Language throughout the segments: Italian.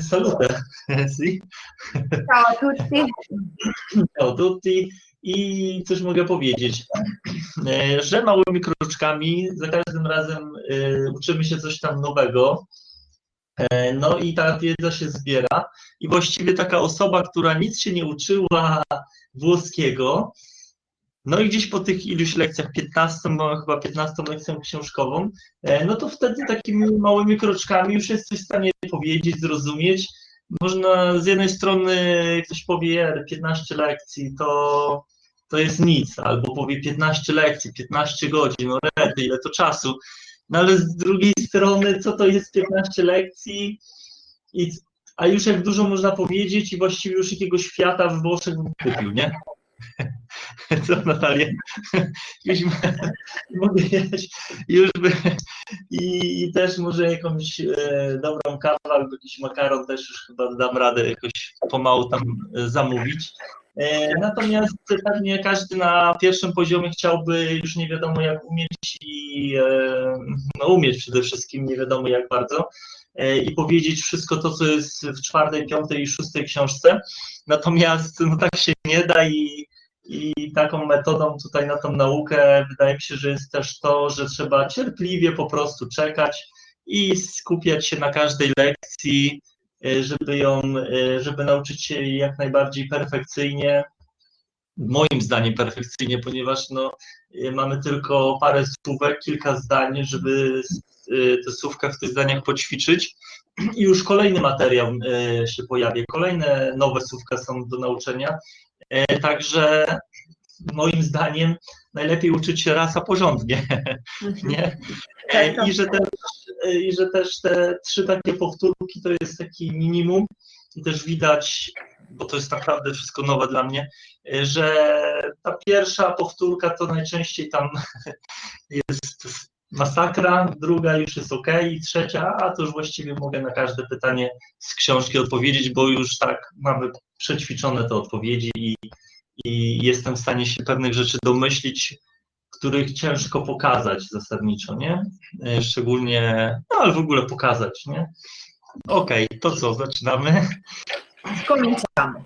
salute, sì. Ciao a tutti. Ciao a tutti. I cóż mogę powiedzieć, E, że małymi kroczkami za każdym razem e, uczymy się coś tam nowego. E, No i ta wiedza się zbiera. I właściwie taka osoba, która nic się nie uczyła włoskiego, no i gdzieś po tych iluś lekcjach, 15, bo chyba 15 lekcją książkową, e, no to wtedy takimi małymi kroczkami już jest coś w stanie powiedzieć, zrozumieć. Można z jednej strony ktoś powie 15 lekcji, to, to jest nic, albo powie 15 lekcji, 15 godzin, no rety, ile to czasu. No ale z drugiej strony, co to jest 15 lekcji? I, a już jak dużo można powiedzieć i właściwie już jakiegoś świata w Włoszech kupił, nie? Co Natalia? Już mogę jeść, już by i, też może jakąś e, dobrą kawę albo jakiś makaron też już chyba dam radę jakoś pomału tam e, zamówić. E, natomiast pewnie każdy na pierwszym poziomie chciałby już nie wiadomo jak umieć i e, no umieć przede wszystkim nie wiadomo jak bardzo e, i powiedzieć wszystko to, co jest w czwartej, piątej i szóstej książce. Natomiast no tak się nie da i, i taką metodą tutaj na tą naukę wydaje mi się, że jest też to, że trzeba cierpliwie po prostu czekać i skupiać się na każdej lekcji, e, żeby ją, e, żeby nauczyć się jak najbardziej perfekcyjnie. Moim zdaniem perfekcyjnie, ponieważ no, e, mamy tylko parę słówek, kilka zdań, żeby te słówka w tych zdaniach poćwiczyć. I już kolejny materiał się pojawi, kolejne nowe słówka są do nauczenia, Także moim zdaniem najlepiej uczyć się raz, a porządnie, nie? E, I że, też, e, I że też te trzy takie powtórki to jest taki minimum i też widać, bo to jest naprawdę wszystko nowe dla mnie, e, że ta pierwsza powtórka to najczęściej tam jest masakra, druga już jest ok, i trzecia, a to już właściwie mogę na każde pytanie z książki odpowiedzieć, bo już tak mamy przećwiczone te odpowiedzi i, i jestem w stanie się pewnych rzeczy domyślić, których ciężko pokazać zasadniczo, nie? E, Szczególnie, no ale w ogóle pokazać, nie? Okej, to co, zaczynamy? Cominciamo.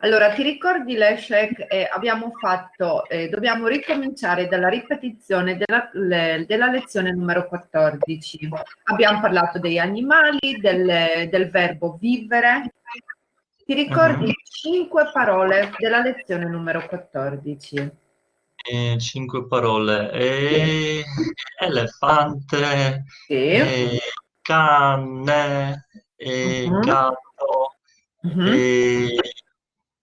Allora, ti ricordi Leszek, eh, abbiamo fatto, eh, dobbiamo ricominciare dalla ripetizione della, le- della lezione numero 14. Abbiamo parlato degli animali, del, del verbo vivere. Ti ricordi Mhm. cinque parole della lezione numero 14? E, cinque parole. E, elefante, Sì. e, cane, e, Mhm. gatto, Mhm. e,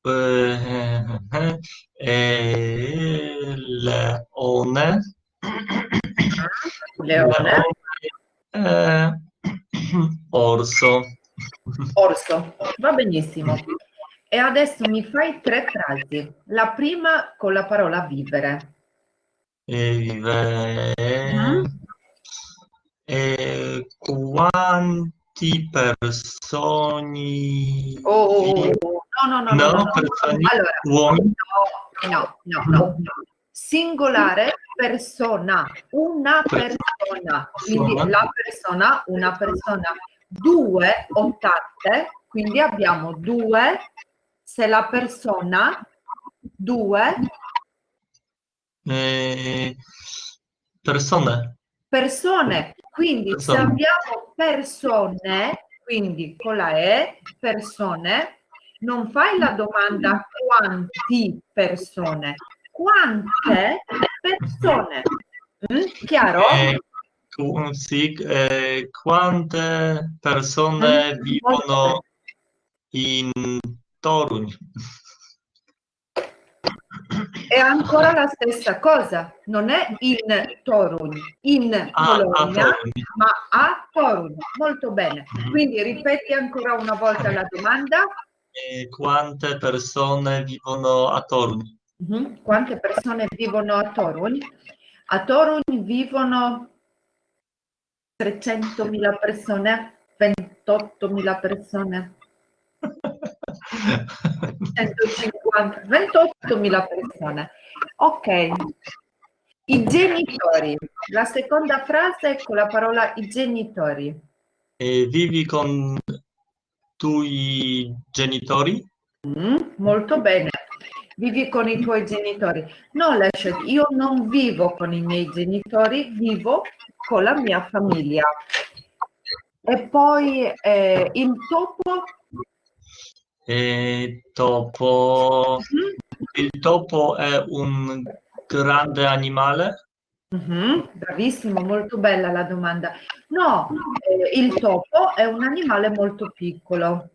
eh, e, leone, Leone. eh, orso. Orso, va benissimo. E adesso mi fai tre frasi. La prima con la parola vivere. E vive Mhm. e quanti personi Oh, oh, oh, no, no, no, no, no, no, persone Allora, uomini no, no, no. Singolare persona, una persona. Quindi la persona, una persona. Due o tante, quindi abbiamo due. Se la persona, due eh, persone persone. Quindi se Persone. abbiamo persone, quindi con la E, persone, non fai la domanda quanti persone, quante persone. Mm? Chiaro? Eh, sì, eh, quante persone Mm, vivono in Toruń È ancora la stessa cosa, non è in Torun, in Ah, a Bologna, Toruń. ma a Torun. Molto bene. Quindi ripeti ancora una volta la domanda. Eh, quante persone vivono a Toruń Mhm. Quante persone vivono a Torun? A Torun vivono 300.000 persone, 28.000 persone, 150, 28.000 persone. Ok. I genitori. La seconda frase con la parola i genitori. E vivi con tui genitori? Mm, molto bene. Vivi con i tuoi genitori? No, Leszek, io non vivo con i miei genitori, vivo con la mia famiglia. E poi eh, il topo? E topo. Mhm, Il topo è un grande animale? mhm, Bravissimo, molto bella la domanda. No, eh, il topo è un animale molto piccolo.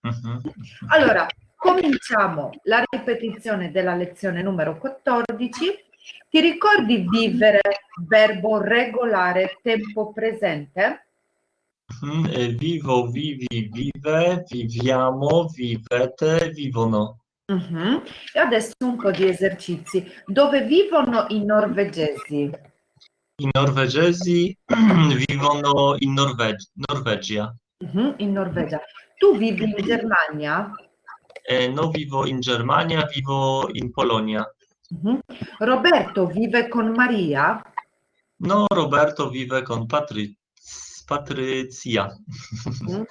Mhm. Allora, cominciamo la ripetizione della lezione numero 14. Ti ricordi vivere, verbo regolare, tempo presente? Mhm, e Vivo, vivi, vive, viviamo, vivete, vivono. Mhm. E adesso un po' di esercizi. Dove vivono i norvegesi? I norvegesi vivono in Norveg- Norvegia. Mhm, In Norvegia. Tu vivi in Germania? E non vivo in Germania, vivo in Polonia. Mhm. Roberto vive con Maria? No, Roberto vive con Patri- Patrizia. Mhm.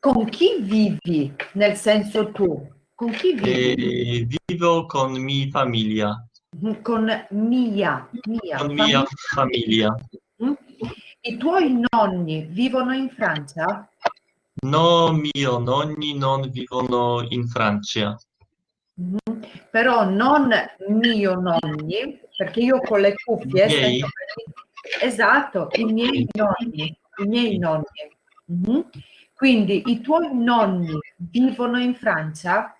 Con chi vivi? Nel senso tu. Con chi vivi? E vivo con mia famiglia, Mhm, Con mia, mia, con mia famiglia. I tuoi nonni vivono in Francia? No, mio nonni non vivono in Francia. Però non mio nonni, perché io con le cuffie sento esatto, i miei nonni, i miei nonni. Mhm. Quindi i tuoi nonni vivono in Francia?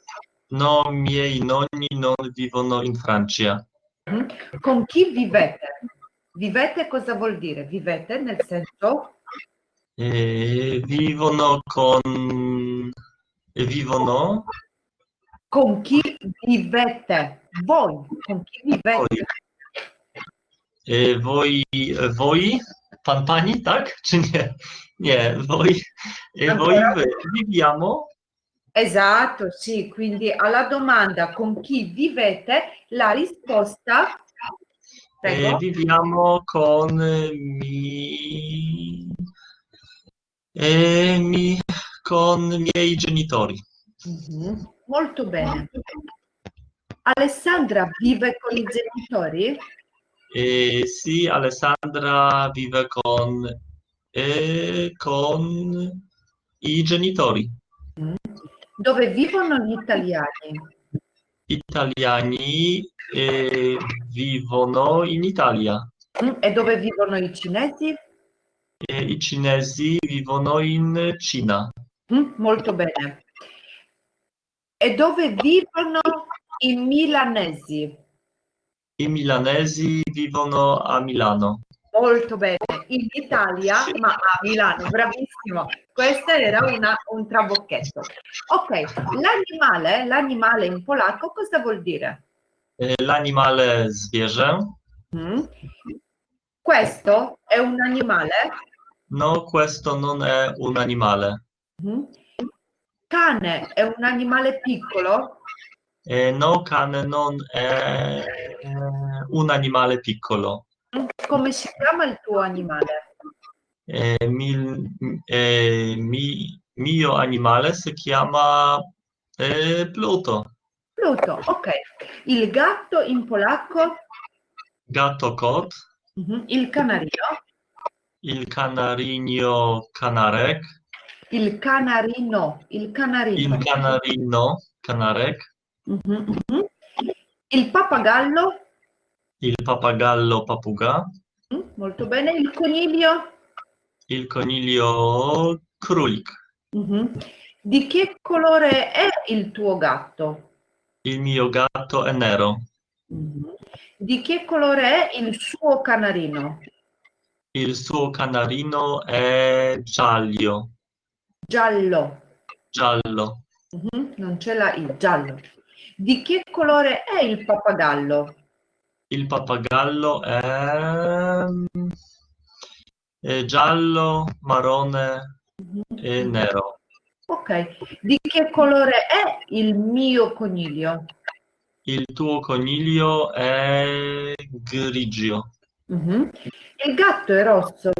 No, miei nonni non vivono in Francia. Mhm. Con chi vivete? Vivete cosa vuol dire? Vivete nel senso E vivono con... vivono con chi vivete? Voi, con chi vivete? voi. Voi, e voi? Pan pani, tak? Czy nie? Nie, voi. E voi viviamo Esatto, sì, quindi alla domanda con chi vivete, la risposta, prego, viviamo con mi... E mi... con miei genitori. Mhm, molto bene. Alessandra vive con i genitori? E sì, Alessandra vive con, e con i genitori Dove vivono gli italiani? italiani e vivono in Italia Mm, E dove vivono i cinesi? e i cinesi vivono in Cina Mm, Molto bene. E dove vivono i milanesi? i milanesi vivono a Milano. Molto bene, in Italia, ma a Milano, bravissimo. Questo era una- un trabocchetto. Ok, l'animale, l'animale in polacco cosa vuol dire? E L'animale zwierzę? Mm? Questo è un animale? No, questo non è un animale. Mm? Cane è un animale piccolo? E no, cane non è un animale piccolo. Come si chiama il tuo animale? Eh, mil- eh, mi- mio animale si chiama eh, Pluto, Pluto, ok. Il gatto in polacco? gatto kot, Mhm. Il canarino? il canarino canarek, Il canarino, il canarino. il canarino canarek, Mhm, mhm. Il pappagallo? il pappagallo papuga, Mm, Molto bene. Il coniglio? il coniglio królik, Mhm. Di che colore è il tuo gatto? il mio gatto è nero. Di che colore è il suo canarino? il suo canarino è giallo, Giallo. giallo, Mhm, Non c'è la I, giallo. Di che colore è il pappagallo? il pappagallo è, è giallo, marrone e nero. Ok. Di che colore è il mio coniglio? Il tuo coniglio è grigio. Mhm. Il gatto è rosso.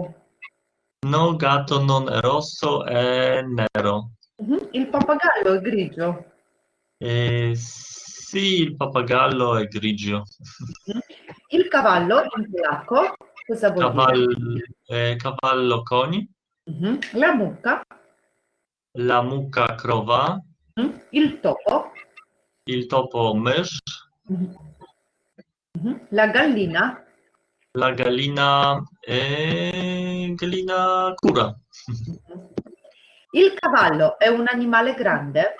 No, gatto non è rosso, è nero. Mhm. Il pappagallo è grigio. Eh, sì, il pappagallo è grigio. Il cavallo in polacco cosa vuol Cavallo, eh, cavallo coni? Mhm. La mucca, la mucca mhm. il topo, il topo mysz, Mhm. Mhm. la gallina, la gallina, eh, gallina cura. Il cavallo è un animale grande,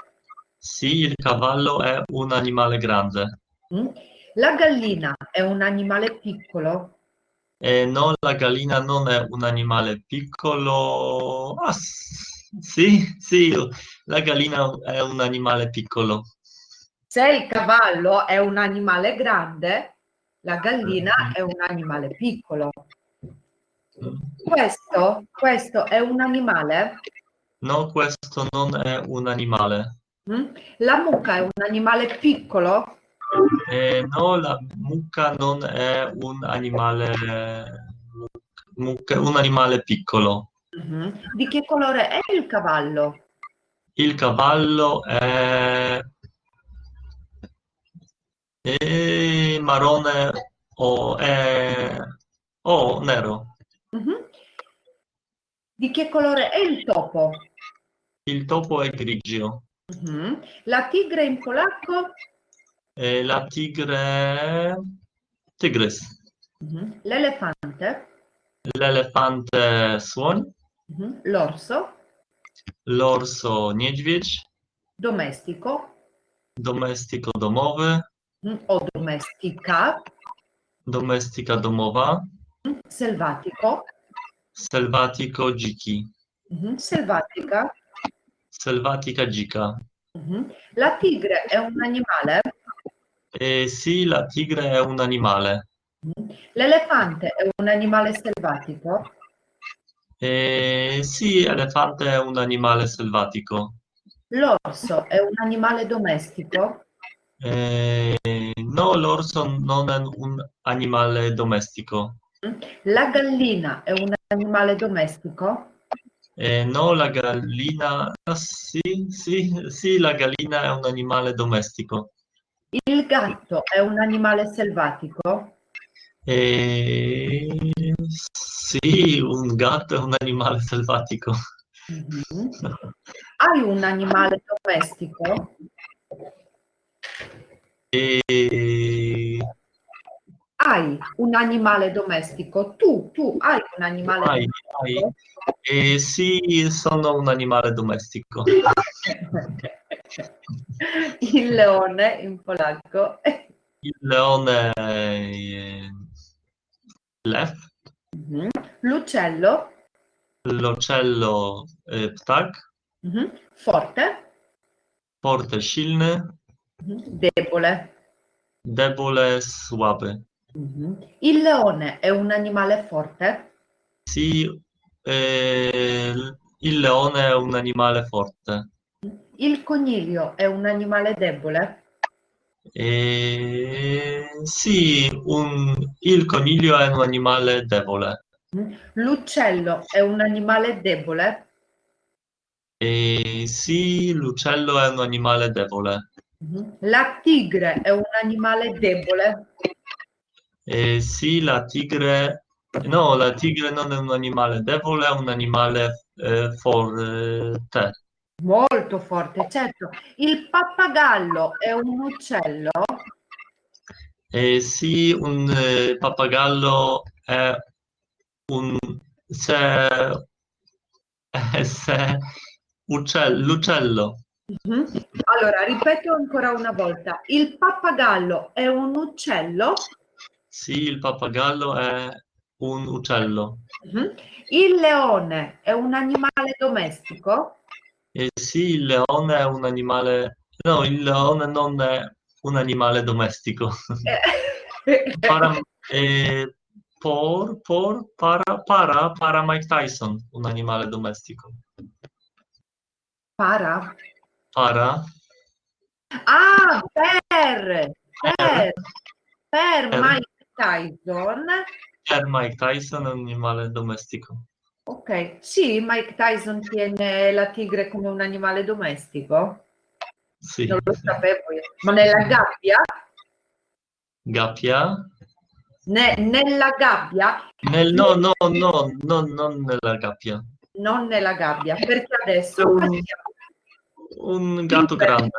Sì, il cavallo è un animale grande. Mhm. la gallina è un animale piccolo, Eh, no, la gallina non è un animale piccolo. Ah, sì, sì, la gallina è un animale piccolo. se il cavallo è un animale grande, la gallina è un animale piccolo. Questo, questo è un animale? No, questo non è un animale. Mm? La mucca è un animale piccolo? Eh, no, la mucca non è un animale, mucca- un animale piccolo. Mhm. Di che colore è il cavallo? Il cavallo è, è marrone o è o nero. Mhm. Di che colore è il topo? Il topo è grigio. Mhm. La tigre in polacco? E la tigre è tygrys. Mhm. L'elefante? L'elefante słoń. Mhm. L'orso? L'orso niedźwiedź. Domestico? Domestico domowy. Mhm. O domestica? Domestika domowa. Mhm. Selvatico? Selvatico dziki. Mhm. Selvatica? Selvatica dzika. Mhm. La tigre è un animale? E sì, la tigre è un animale. Mhm. L'elefante è un animale selvatico? E sì, elefante è un animale selvatico. L'orso è un animale domestico? E no, l'orso non è un animale domestico. La gallina è un animale domestico? Eh, no, la gallina, ah, sì, sì, sì, la gallina è un animale domestico. Il gatto è un animale selvatico? Eh, sì, un gatto è un animale selvatico. Mhm. Hai un animale domestico? E Hai un animale domestico? Tu, tu hai un animale Hai, domestico? eh, sì, sono un animale domestico. Il leone in polacco? Il leone eh, lew, Mhm. L'uccello? l'uccello eh, ptak, Mhm. Forte? forte, silny, Mhm. Debole? debole, słaby. Mhm. Il leone è un animale forte? Sì, eh, il leone è un animale forte. Il coniglio è un animale debole? E sì, un- il coniglio è un animale debole. L'uccello è un animale debole? E sì, l'uccello è un animale debole. Mhm. La tigre è un animale debole? E sì, la tigre... No, la tigre non è un animale debole, è un animale eh, forte. Molto forte, certo. Il pappagallo è un uccello? E sì, un eh, pappagallo è un... Se, eh, se, uccel- l'uccello. Mhm. Allora, ripeto ancora una volta. Il pappagallo è un uccello? Sì, il pappagallo è un uccello. Mhm. Il leone è un animale domestico? E sì, il leone è un animale... No, il leone non è un animale domestico. Eh. Para, eh, por, por, para, para, para Mike Tyson, un animale domestico. Para? Para, Ah, per! Per! Per Per. Mike Tyson. per Mike Tyson animale domestico. Ok. Sì, Mike Tyson tiene la tigre come un animale domestico? Sì. Non lo sapevo io. Ma nella gabbia? Gabbia? Ne- nella gabbia? Nel, no, no, no, no, non nella gabbia. Non nella gabbia, perché adesso passiamo- Un gatto grande.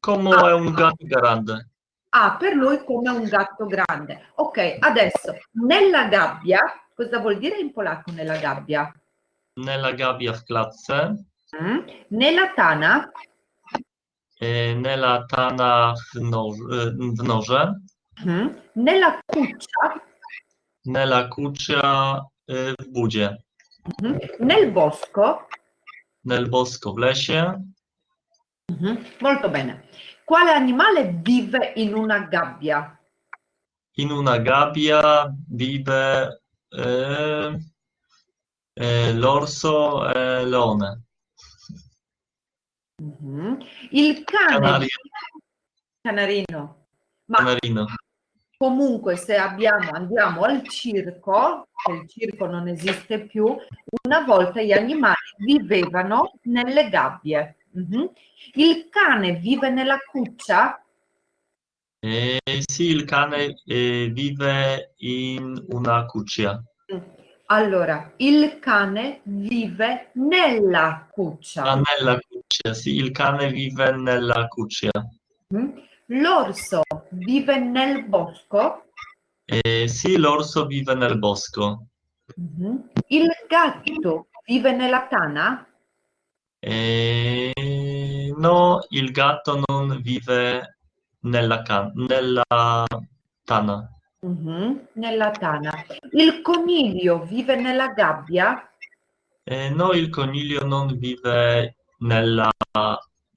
Come Ah. è un gatto grande? Ah, per lui come un gatto grande. Ok, adesso nella gabbia, cosa vuol dire in polacco nella gabbia? Nella gabbia w klatce, Mm? Nella tana, e nella tana w, noż, w noże, mm? nella cuccia, nella cuccia w budzie, mm? nel bosco. nel bosco w lesie. Mhm, Molto bene. Quale animale vive in una gabbia? In una gabbia vive e, e, l'orso e leone. Mhm. Il cane, Canario, canarino. Ma canarino. comunque se abbiamo, andiamo al circo, che il circo non esiste più, una volta gli animali vivevano nelle gabbie. Mhm. Il cane vive nella cuccia? E, sì, il cane e, vive in una cuccia. Allora, il cane vive nella cuccia. Ah, nella cuccia, sì, il cane vive nella cuccia. Mhm. L'orso vive nel bosco? E, sì, l'orso vive nel bosco. Mhm. Il gatto vive nella tana? E, no, il gatto non vive nella, can- nella tana. Mhm, Nella tana. Il coniglio vive nella gabbia? E, no, il coniglio non vive nella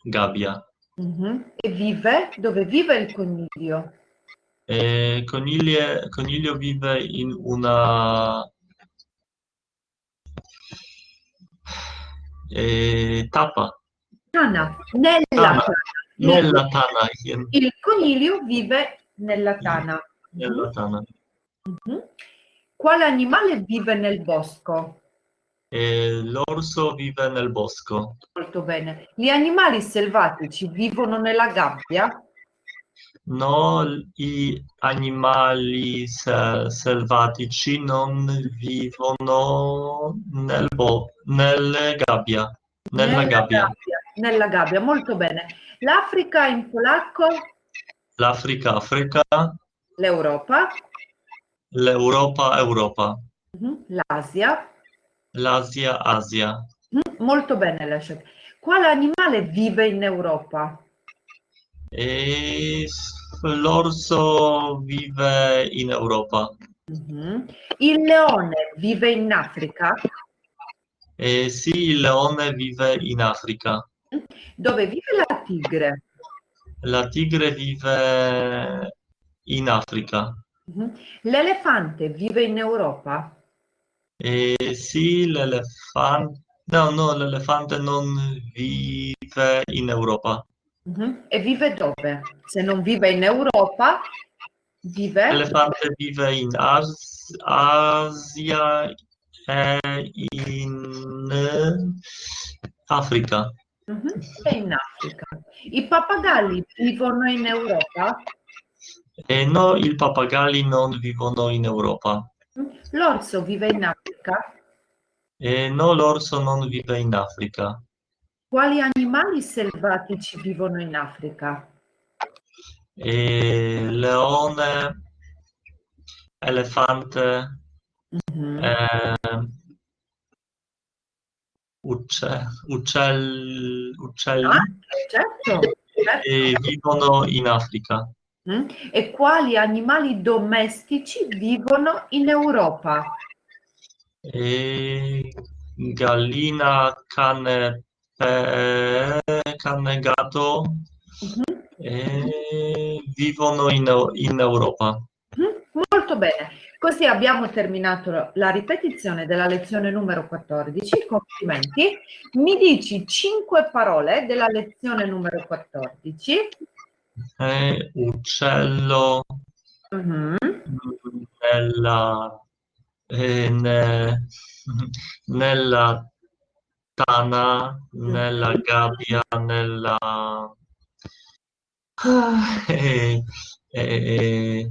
gabbia. Mhm. E vive? Dove vive il coniglio? E, coniglie- coniglio vive in una e, tapa. Tana. Nella Tana. tana. Nella tana, Il coniglio vive nella tana. nella tana. Mhm. Quale animale vive nel bosco? E l'orso vive nel bosco. Molto bene. Gli animali selvatici vivono nella gabbia? No, i animali se- selvatici non vivono nel bo- nelle gabbia, nella gabbia. Nella gabbia, molto bene. L'Africa in polacco? L'Africa, Africa, L'Europa? l'Europa, Europa, Mhm. L'Asia? l'Asia, Asia. Mm, Molto bene, Leszek. Quale animale vive in Europa? E l'orso vive in Europa. Mhm. Il leone vive in Africa? E sì, il leone vive in Africa. Dove vive la tigre? La tigre vive in Africa. Mhm. L'elefante vive in Europa? E sì, l'elefante... No, no, l'elefante non vive in Europa. Mhm. E vive dove? Se non vive in Europa, vive? L'elefante vive in As- Asia e in eh, Africa. Mhm. E in Africa. I pappagalli vivono in Europa? E no, i pappagalli non vivono in Europa. L'orso vive in Africa? E no, l'orso non vive in Africa. Quali animali selvatici vivono in Africa? E leone, elefante, Mhm. eh, ucce- uccell- uccelli Ah, certo, certo. e vivono in Africa. Mm. E quali animali domestici vivono in Europa? E gallina, cane, cane, gatto Mhm. e vivono in, in Europa. Mhm. Molto bene. Così abbiamo terminato la ripetizione della lezione numero 14. Complimenti. Mi dici cinque parole della lezione numero 14. E uccello Mhm. nella, eh, ne- nella tana, nella gabbia, nella... Ah, eh, eh,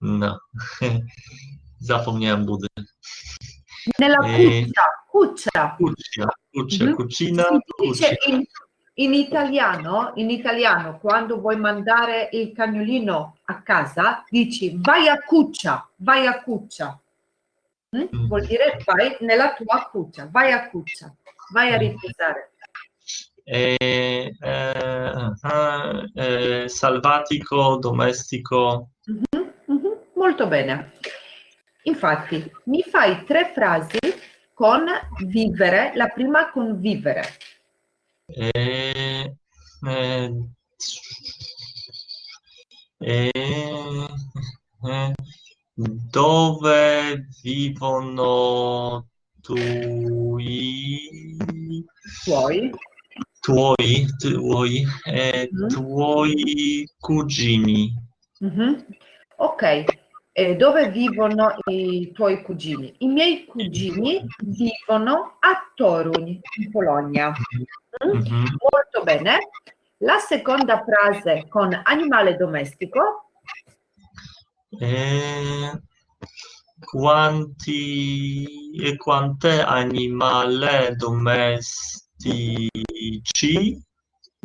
no, zapomniałem budy. Nella Eh, cuccia, cuccia. Cuccia, cuccia, cucina, cuccia. in, in italiano, in italiano, quando vuoi mandare il cagnolino a casa, dici vai a cuccia, vai a cuccia. Mm? Mm. Vuol dire vai nella tua cuccia, vai a cuccia, vai a Mm. riposare. Eh, eh, ah, eh, salvatico, domestico. Mhm, Molto bene. Infatti, mi fai tre frasi con vivere, la prima con vivere. Eh, eh, eh, dove vivono tui, Tuoi. tuoi, tuoi, eh, Mhm. tuoi cugini? Mhm. Ok, Eh, dove vivono i tuoi cugini? I miei cugini vivono a Toruń, in Polonia. Mm? Mhm. Molto bene. La seconda frase con animale domestico. Eh, quanti e quante animali domestici?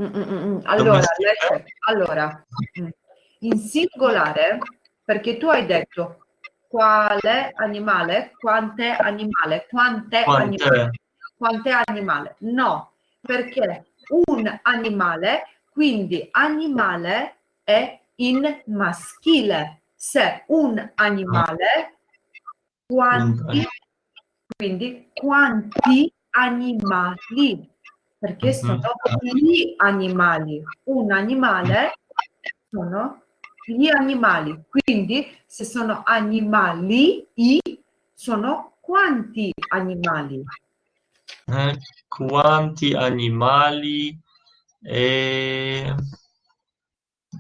Mm, mm, mm. Allora, allora, in singolare, perché tu hai detto quale animale, quante animale, quante animale. Quante? quante animale? No, perché un animale, quindi animale è in maschile. Se un animale, quanti, quindi quanti animali? Perché Mhm. sono gli animali. Un animale sono gli animali. Quindi se sono animali, i sono quanti animali? Eh, quanti animali e,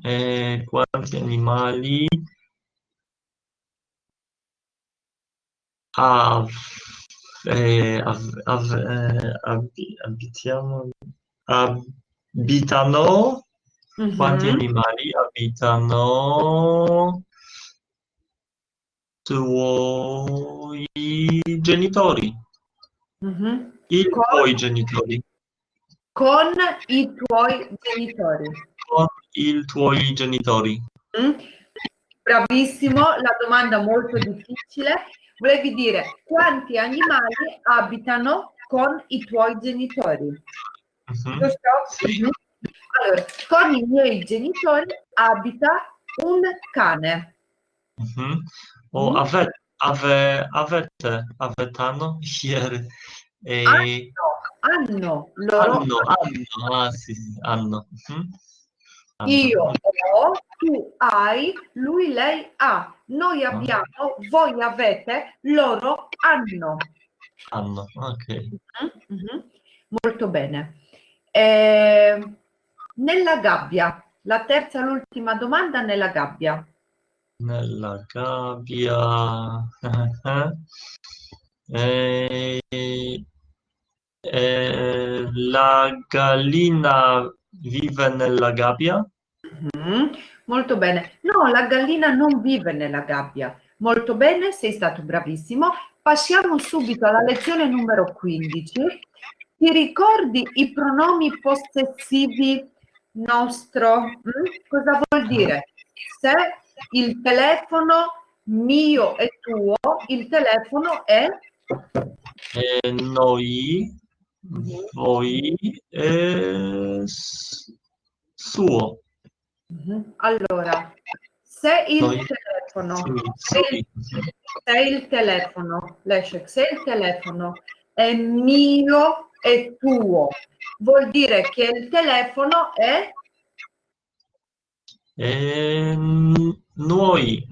e quanti animali av- eh, av- av- eh, abi- abitiamo abitano quanti Mhm. animali abitano tuoi genitori Mhm. i Con- tuoi genitori Con i tuoi genitori. con i tuoi genitori Mm? Bravissimo, la domanda molto difficile. Volevi dire quanti animali abitano con i tuoi genitori? Giusto? Sì. Mhm. Allora, con i miei genitori abita un cane. Mhm. O Mm. ave, ave, avete, avetano ieri. E Hanno loro, hanno, hanno, ah sì, sì, hanno. Mhm. Io ho, tu hai, lui, lei ha. Noi Ah. abbiamo, voi avete, loro hanno. Hanno, ok. Mhm, mhm. Molto bene. Eh, nella gabbia, la terza e l'ultima domanda nella gabbia. Nella gabbia. Eh, eh, la gallina vive nella gabbia? Mhm, Molto bene. No, la gallina non vive nella gabbia. Molto bene, sei stato bravissimo. Passiamo subito alla lezione numero 15. Ti ricordi i pronomi possessivi nostro? Mm? Cosa vuol dire? Se il telefono mio e tuo, il telefono è Eh, noi, voi, s- suo. Mhm. Allora, se il Noi. telefono, se il, se il telefono, Leszek, se il telefono è mio e tuo, vuol dire che il telefono è Eh, noi,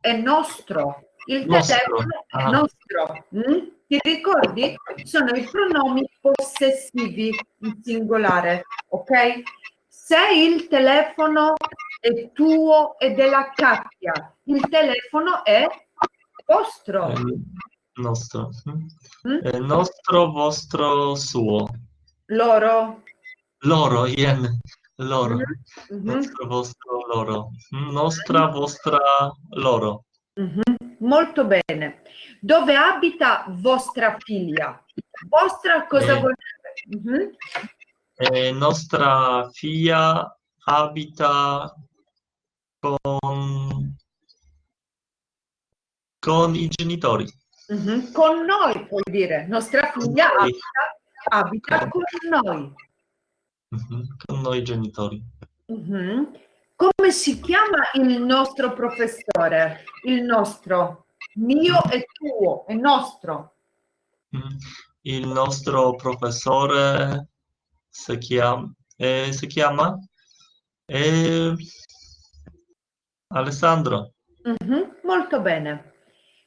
è nostro. Il Nostro. telefono è Ah. nostro. mm? Ti ricordi? Sono i pronomi possessivi in singolare, ok? Se il telefono è tuo e della Katia, il telefono è vostro. eh, Nostro. Mm? E, Nostro, vostro, suo. Loro. Loro, jen. Loro. Mhm. Nostro, vostro, loro. Mm, Nostra, vostra, loro. Mhm. Molto bene. Dove abita vostra figlia? Vostra cosa Eh. vuol dire? Mhm. E nostra figlia abita con, con i genitori. Mhm. Con noi vuol dire. Nostra Con figlia abita, abita con noi. Mhm, Con noi genitori. Mhm. Come si chiama il nostro professore? Il nostro. Mio e tuo, è nostro. Mhm. Il nostro professore si chiama, eh, si chiama eh, Alessandro. Mhm, Molto bene.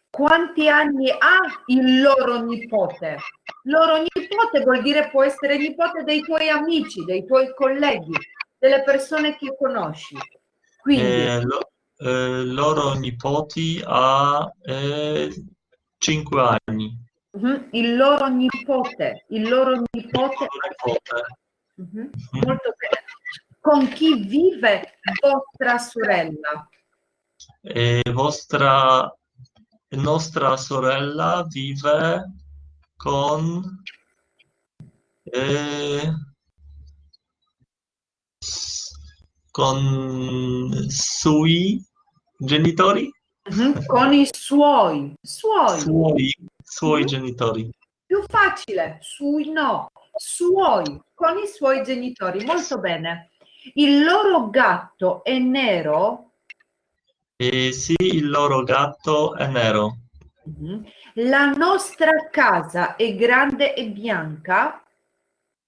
Quanti anni ha il loro nipote? Loro nipote vuol dire può essere nipote dei tuoi amici, dei tuoi colleghi, delle persone che conosci. Quindi, Eh, lo- eh, loro nipoti ha eh, 5 anni. Mhm, il loro nipote, il loro nipote. Mhm, Molto bene. Con chi vive vostra sorella? E vostra, nostra sorella vive con eh, con sui genitori, Con i suoi, suoi. suoi, suoi genitori. Più facile, sui no, suoi, con i suoi genitori. Molto bene. Il loro gatto è nero? E sì, il loro gatto è nero. Mhm. La nostra casa è grande e bianca?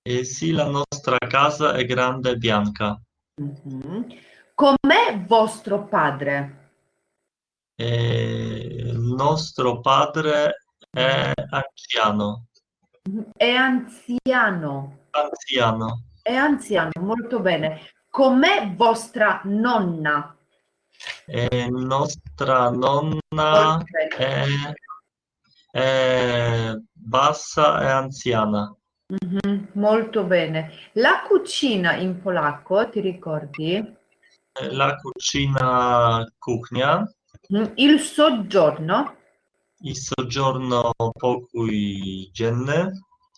E sì, la nostra casa è grande e bianca. Mhm. Com'è vostro padre? E il nostro padre è anziano. È anziano. Anziano. È anziano, molto bene. Com'è vostra nonna? E nostra nonna è, è bassa e anziana. Mhm, Molto bene. La cucina in polacco, ti ricordi? La cucina kuchnia, Mhm, Il soggiorno, il soggiorno dzienny,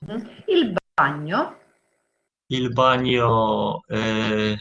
mhm, il bagno, il bagno eh,